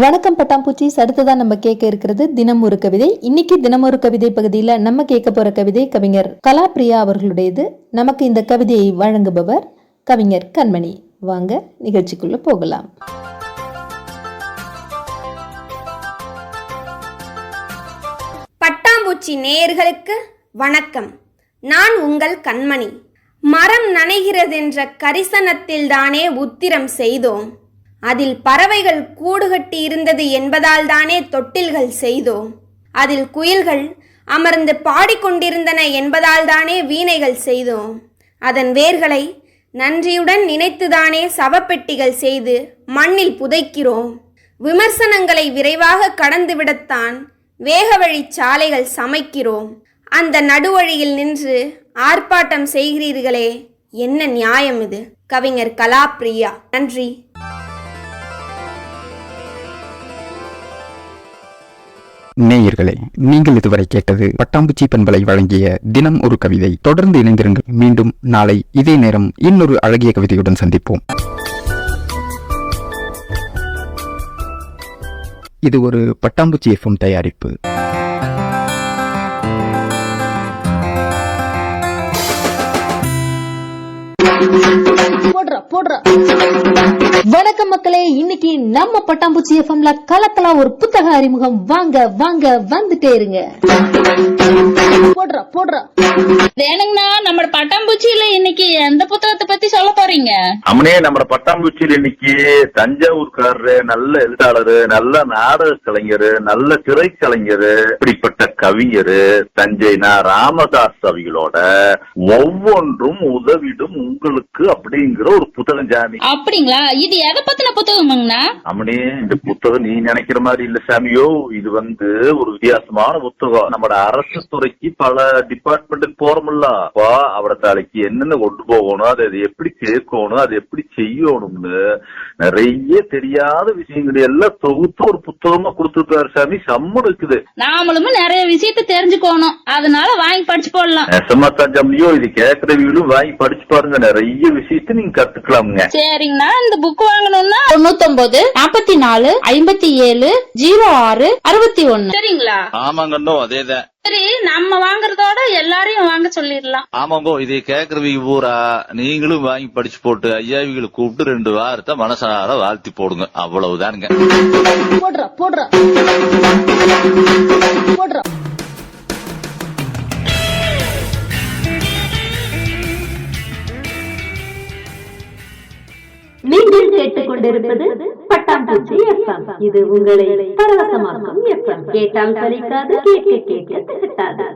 வணக்கம் பட்டாம்பூச்சி அடுத்ததான் நம்ம கேட்க இருக்கிறது தினம் ஒரு கவிதை. இன்னைக்கு தினம் ஒரு கவிதை பகுதியில் நம்ம கேட்க போற கவிதை கவிஞர் கலாபிரியா அவர்களுடையது. நமக்கு இந்த கவிதையை வழங்குபவர் கவிஞர் கண்மணி. வாங்க நிகழ்ச்சிக்குள்ள போகலாம். பட்டாம்பூச்சி நேயர்களுக்கு வணக்கம். நான் உங்கள் கண்மணி. மரம் நனைகிறதென்ற கரிசனத்தில் தானே உத்திரம் செய்தோம். அதில் பறவைகள் கூடுகட்டி இருந்தது என்பதால் தானே தொட்டில்கள் செய்தோம். அதில் குயில்கள் அமர்ந்து பாடிக்கொண்டிருந்தன என்பதால் தானே வீணைகள் செய்தோம். அதன் வேர்களை நன்றியுடன் நினைத்துதானே சவப்பெட்டிகள் செய்து மண்ணில் புதைக்கிறோம். விமர்சனங்களை விரைவாக கடந்துவிடத்தான் வேகவழி சாலைகள் சமைக்கிறோம். அந்த நடுவழியில் நின்று ஆர்ப்பாட்டம் செய்கிறீர்களே என்ன நியாயம் இது? கவிஞர் கலாப்ரியா நன்றி. நேயர்களே நீங்கள் இதுவரை கேட்டது பட்டாம்பூச்சி பண்பலை வழங்கிய தினம் ஒரு கவிதை. தொடர்ந்து இணைந்திருங்கள். மீண்டும் நாளை இதே நேரம் இன்னொரு அழகிய கவிதையுடன் சந்திப்போம். இது ஒரு பட்டாம்பூச்சி எஃப்எம் தயாரிப்பு. போடுறா போடுறா. வணக்கம் மக்களே இன்னைக்கு நம்ம பட்டாம்பூச்சி எஃப்எம்ல கலக்கலா ஒரு புத்தக அறிமுகம். வாங்க வாங்க வந்துட்டே இருங்க. போடுறா போடுறா. வேணுங்கண்ணா நம்ம பட்டாம்பூச்சியில இன்னைக்கு எந்த புத்தகத்தை பத்தி சொல்ல போறீங்க? அம்மனே நம்ம பட்டாம்பூச்சியில் இன்னைக்கு தஞ்சாவூர்காரரு நல்ல எழுத்தாளரு நல்ல நாடக கலைஞரு நல்ல திரைக்கலைஞரு இப்படிப்பட்ட கவிஞரு தஞ்சைனா ராமதாஸ் அவிகளோட ஒவ்வொன்றும் உதவிடும் உங்களுக்கு அப்படிங்கிற ஒரு புத்தகம் ஜாமி அப்படிங்களா? இது எதை பத்தின புத்தகமாங்கண்ணா? அம்மனே இந்த புத்தகம் நீ நினைக்கிற மாதிரி இல்ல சாமியோ. இது வந்து ஒரு வித்தியாசமான புத்தகம். நம்ம அரசு துறைக்கு பல டிபார்ட்மெண்ட்டுக்கு போறோம்ல. அப்பா அவட தலைக்கு என்னென்ன கொண்டு போகணும் அதை அதை எப்படி சேர்க்கணும் அதை எப்படி செய்யணும்னு நிறைய தெரியாத விஷயங்கள் எல்லாம் தொகுத்து ஒரு புத்தகமா கொடுத்துருக்காரு சாமி. சம்மன் இருக்குது. நாமளும் நிறைய விஷயத்த தெரிஞ்சுக்கணும். அதனால வாங்கி படிச்சு போடலாம். நெசமா தஞ்சம்லயோ இது கேட்கறவங்களும் வாங்கி படிச்சு பாருங்க. நிறைய விஷயத்த நீங்க கத்துக்கலாமுங்க. சரிங்கண்ணா இந்த புக் வாங்கணும்னா தொண்ணூத்தொன்பது நாற்பத்தி நாலு ஐம்பத்தி ஏழு ஜீரோ ஆறு அறுபத்தி ஒண்ணு சரிங்களா ஆமாங்கண்ணோ அதேதான். சரி நம்ம வாங்குறதோட எல்லாரையும் வாங்க சொல்லிடலாம். ஆமாங்கோ இதை கேக்குறவங்க பூரா நீங்களும் வாங்கி படிச்சு போட்டு ஐயாவிகளை கூப்பிட்டு ரெண்டு வாரத்தை மனசார வாழ்த்தி போடுங்க. அவ்வளவுதானுங்க. போடுறா போடுறா. கொண்டிருப்பது பட்டாம்பூச்சி எஃப்எம். இது உங்களை பரவசமாக்கும் எஃப்எம். கேட்டால் சலிக்காது கேட்க கேட்க திகட்டாது.